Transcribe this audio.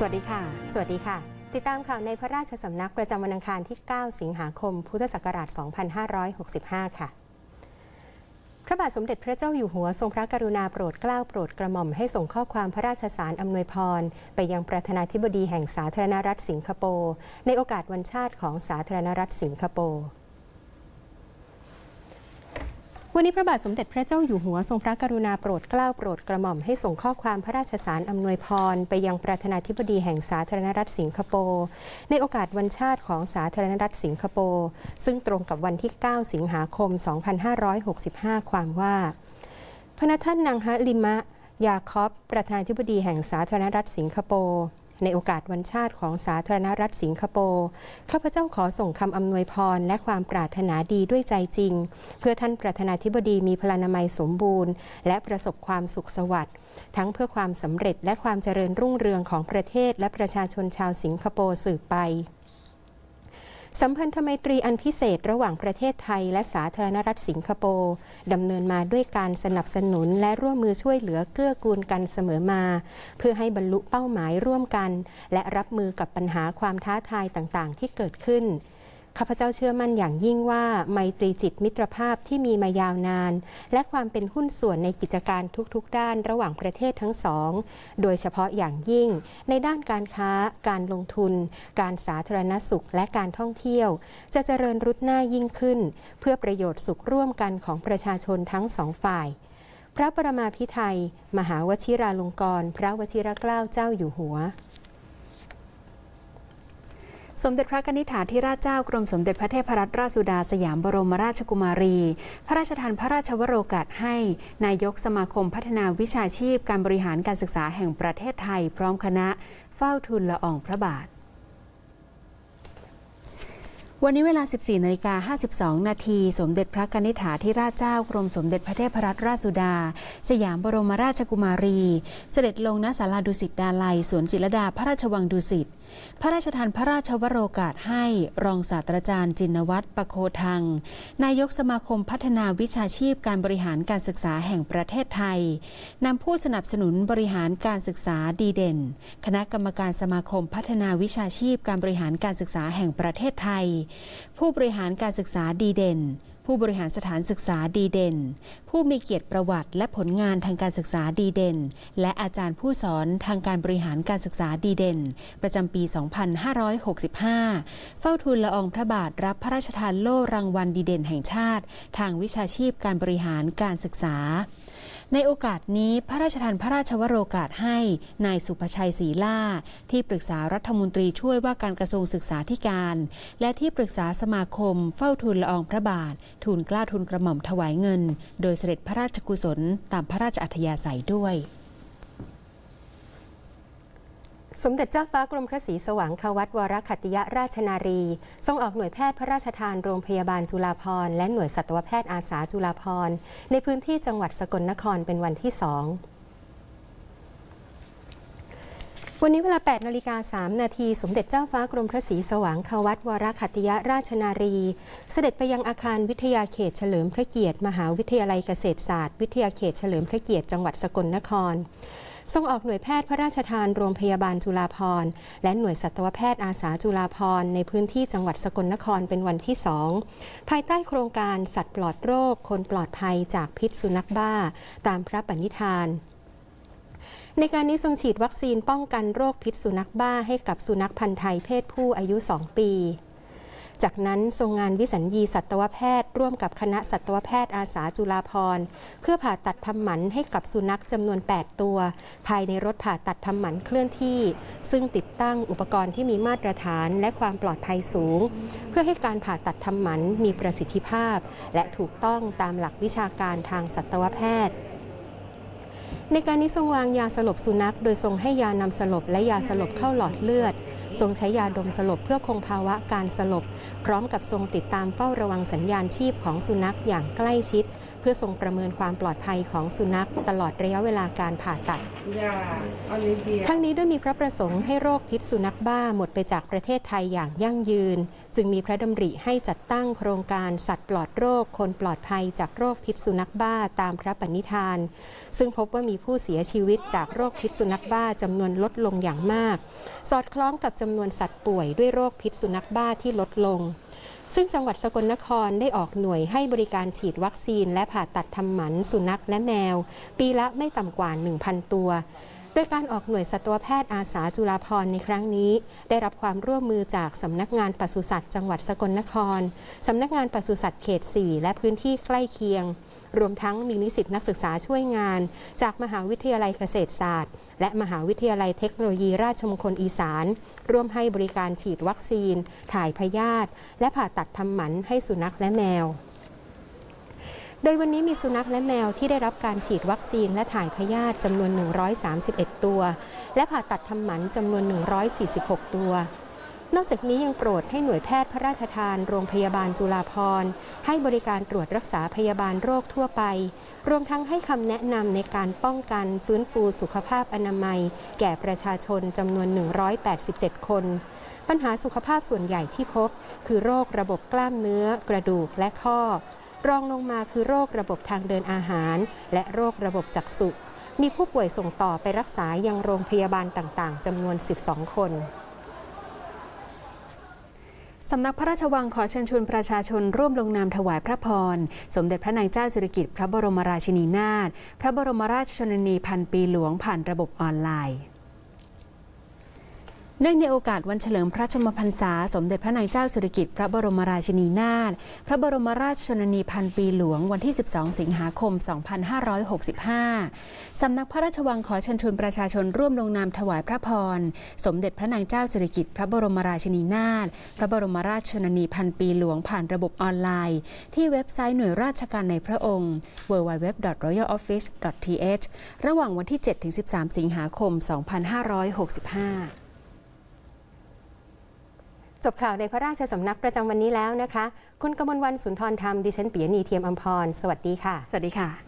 สวัสดีค่ะ สวัสดีค่ะ ติดตามข่าวในพระราชสำนักประจำวันอังคารที่ 9 สิงหาคม พุทธศักราช 2565 ค่ะ พระบาทสมเด็จพระเจ้าอยู่หัวทรงพระกรุณาโปรดเกล้าโปรดกระหม่อมให้ส่งข้อความพระราชสารอำนวยพร ไปยังประธานาธิบดีแห่งสาธารณรัฐสิงคโปร์ในโอกาสวันชาติของสาธารณรัฐสิงคโปร์ วันนี้พระบาทสมเด็จพระเจ้าอยู่หัวทรงพระกรุณาโปรดเกล้าโปรดกระหม่อมให้ส่งข้อความพระราชสารอำนวยพร ไปยังประธานาธิบดีแห่งสาธารณรัฐสิงคโปร์ในโอกาสวันชาติของสาธารณรัฐสิงคโปร์ซึ่งตรงกับวันที่ 9 สิงหาคม 2565 ความว่า พระนท่านนางฮะลิมะ ยาคอบประธานาธิบดีแห่งสาธารณรัฐสิงคโปร์ ในโอกาสวันชาติของสาธารณรัฐสิงคโปร์ ข้าพเจ้าขอส่งคำอำนวยพรและความปรารถนาดีด้วยใจจริง เพื่อท่านประธานาธิบดีมีพลานามัยสมบูรณ์ และประสบความสุขสวัสดิ์ทั้งเพื่อความสำเร็จและความเจริญรุ่งเรืองของประเทศและประชาชนชาวสิงคโปร์สืบไป สัมพันธไมตรีอันพิเศษระหว่างประเทศไทย และสาธารณรัฐสิงคโปร์ดำเนินมาด้วยการสนับสนุนและร่วมมือช่วยเหลือเกื้อกูลกันเสมอมา เพื่อให้บรรลุเป้าหมายร่วมกัน และรับมือกับปัญหาความท้าทายต่างๆ ที่เกิดขึ้น ข้าพเจ้าเชื่อมั่นอย่างยิ่งว่าไมตรีจิตมิตรภาพที่มีมายาวนาน และความเป็นหุ้นส่วนในกิจการทุกๆ ด้านระหว่างประเทศทั้งสอง โดยเฉพาะอย่างยิ่ง ในด้านการค้า การลงทุน การสาธารณสุขและการท่องเที่ยว จะเจริญรุดหน้ายิ่งขึ้น เพื่อประโยชน์สุขร่วมกันของประชาชนทั้งสองฝ่าย พระประมาพิไทยมหาวชิราลงกรณพระวชิรเกล้าเจ้าอยู่หัว สมเด็จพระนิษฐาธิราชเจ้ากรมสมเด็จพระเทพรัตนราชสุดาสยามบรมราชกุมารี พระราชทานพระราชวโรกาสให้ นายกสมาคมพัฒนาวิชาชีพการบริหารการศึกษาแห่งประเทศไทย พร้อมคณะเฝ้าทูลละอองพระบาท วันนี้เวลา 14นาฬิกา52 นาที สมเด็จพระกนิษฐาธิราชเจ้ากรมสมเด็จพระเทพรัตนราชสุดา สยามบรมราชกุมารี เสด็จลงณศาลาดุสิตดาลัย สวนจิตรดาพระราชวังดุสิต พระราชทานพระราชวโรกาสให้รองศาสตราจารย์จินวัตรประโคทัง นายกสมาคมพัฒนาวิชาชีพการบริหารการศึกษาแห่งประเทศไทย นำผู้สนับสนุนบริหารการศึกษาดีเด่น คณะกรรมการสมาคมพัฒนาวิชาชีพการบริหารการศึกษาแห่งประเทศไทยผู้บริหารการศึกษาดีเด่น ผู้บริหารสถานศึกษาดีเด่น ผู้มีเกียรติประวัติและผลงานทางการศึกษาดีเด่น และอาจารย์ผู้สอนทางการบริหารการศึกษาดีเด่น ประจำปี 2565 เฝ้าทูลละอองพระบาทรับพระราชทานโล่รางวัลดีเด่นแห่งชาติ ทางวิชาชีพการบริหารการศึกษา ในโอกาสนี้พระราชทานพระราชวโรกาสให้นายสุภชัยศรีล่า ที่ปรึกษารัฐมนตรีช่วยว่าการกระทรวงศึกษาธิการ และที่ปรึกษาสมาคม เฝ้าทูลละอองพระบาท ทูลกล้าทูลกระหม่อมถวายเงิน โดยเสด็จพระราชกุศลตามพระราชอัธยาศัยด้วย สมเด็จเจ้าฟ้ากรมพระศรีสว่างควัตวรคัตติยราชนารี ทรงออกหน่วยแพทย์พระราชทานโรงพยาบาลจุฬาภรณ์และหน่วยสัตวแพทย์อาสาจุฬาภรณ์ในพื้นที่จังหวัดสกลนครเป็นวันที่สอง วันนี้เวลา 8 นาฬิกา 3 นาที สมเด็จเจ้าฟ้ากรมพระศรีสว่างควัตวรคัติยราชนารี เสด็จไปยังอาคารวิทยาเขตเฉลิมพระเกียรติ มหาวิทยาลัยเกษตรศาสตร์ วิทยาเขตเฉลิมพระเกียรติ จังหวัดสกลนคร ทรงออกหน่วยแพทย์พระราชทานโรงพยาบาลจุฬาภรณ์ และหน่วยสัตวแพทย์อาสาจุฬาภรณ์ในพื้นที่จังหวัดสกลนครเป็นวันที่สองภายใต้โครงการสัตว์ปลอดโรค คนปลอดภัยจากพิษสุนัขบ้า ตามพระปณิธาน ในการนี้ทรงฉีดวัคซีนป้องกันโรคพิษสุนัขบ้าให้กับสุนัขพันธ์ไทยเพศผู้อายุ 2 ปี จากนั้นทรงงานวิสัญญีสัตวแพทย์ ร่วมกับคณะสัตวแพทย์อาสาจุฬาภร์เพื่อผ่าตัดทำหมันให้กับสุนัขจำนวน 8 ตัว ภายในรถผ่าตัดทำหมันเคลื่อนที่ ซึ่งติดตั้งอุปกรณ์ที่มีมาตรฐานและความปลอดภัยสูง เพื่อให้การผ่าตัดทำหมันมีประสิทธิภาพ และถูกต้องตามหลักวิชาการทางสัตวแพทย์ ในการนี้ทรงวางยาสลบสุนัข โดยทรงให้ยานำสลบและยาสลบเข้าหลอดเลือด ทรงใช้ยาดมสลบเพื่อคงภาวะการสลบ พร้อมกับทรงติดตามเฝ้าระวังสัญญาณชีพของสุนัขอย่างใกล้ชิด เพื่อทรงประเมินความปลอดภัยของสุนัข ตลอดระยะเวลาการผ่าตัดยาอลิเวียทั้งนี้ด้วยมีพระประสงค์ให้โรคพิษสุนัขบ้าหมดไปจากประเทศไทยอย่างยั่งยืน จึงมีพระดำริให้จัดตั้งโครงการสัตว์ปลอดโรค คนปลอดภัยจากโรคพิษสุนัขบ้าตามพระปณิธาน ซึ่งพบว่ามีผู้เสียชีวิตจากโรคพิษสุนัขบ้าจำนวนลดลงอย่างมาก สอดคล้องกับจำนวนสัตว์ป่วยด้วยโรคพิษสุนัขบ้าที่ลดลงซึ่งจังหวัดสกลนครได้ออกหน่วยให้บริการฉีดวัคซีน และผ่าตัดทำหมันสุนัขและแมว ปีละไม่ต่ำกว่า 1,000 ตัว ดยการออกหน่วยสัตวแพทย์อาสาจุฬาภรณ์ในครั้งนี้ ได้รับความร่วมมือจากสำนักงานปศุสัตว์จังหวัดสกลนคร สำนักงานปศุสัตว์เขต 4 และพื้นที่ใกล้เคียง รวมทั้งมีนิสิตนักศึกษาช่วยงาน จากมหาวิทยาลัยเกษตรศาสตร์ และมหาวิทยาลัยเทคโนโลยีราชมงคลอีสาน ร่วมให้บริการฉีดวัคซีน ถ่ายพยาธิและผ่าตัดทำหมันให้สุนัขและแมว โดยวันนี้มีสุนัขและแมวที่ได้รับการฉีดวัคซีนและถ่ายพยาธิจำนวน 131 ตัว และผ่าตัดทำหมันจำนวน 146 ตัวนอกจากนี้ยังโปรดให้หน่วยแพทย์พระราชทาน โรงพยาบาลจุฬาภรณ์ให้บริการตรวจรักษาพยาบาลโรคทั่วไป รวมทั้งให้คำแนะนำในการป้องกันฟื้นฟูสุขภาพอนามัย แก่ประชาชนจำนวน 187 คน ปัญหาสุขภาพส่วนใหญ่ที่พบ คือโรคระบบกล้ามเนื้อ กระดูกและข้อ รองลงมาคือโรคระบบทางเดินอาหาร และโรคระบบจักษุมีผู้ป่วยส่งต่อไปรักษายังโรงพยาบาลต่างๆจำนวน 12 คนสำนักพระราชวังขอเชิญชวนประชาชนร่วมลงนามถวายพระพร สมเด็จพระนางเจ้าสิริกิติ์พระบรมราชินีนาถพระบรมราชชนนีพันปีหลวงผ่านระบบออนไลน์ เนื่องในโอกาสวันเฉลิมพระชนมพรรษา สมเด็จพระนางเจ้าสิริกิติ์พระบรมราชินีนาถ พระบรมราชชนนีพันปีหลวงวันที่ 12 สิงหาคม 2565 สำนักพระราชวังขอเชิญชวนประชาชนร่วมลงนามถวายพระพร สมเด็จพระนางเจ้าสิริกิติ์พระบรมราชินีนาถ พระบรมราชชนนีพันปีหลวงผ่านระบบออนไลน์ ที่เว็บไซต์หน่วยราชการในพระองค์ www.royaloffice.th ระหว่างวันที่ 7-13 สิงหาคม 2565 จบข่าวในพระราชสำนักประจำวันนี้แล้วนะคะ คุณกมลวันสุนทรธรรม ดิฉันปิยณีเทียมอัมพร สวัสดีค่ะ สวัสดีค่ะ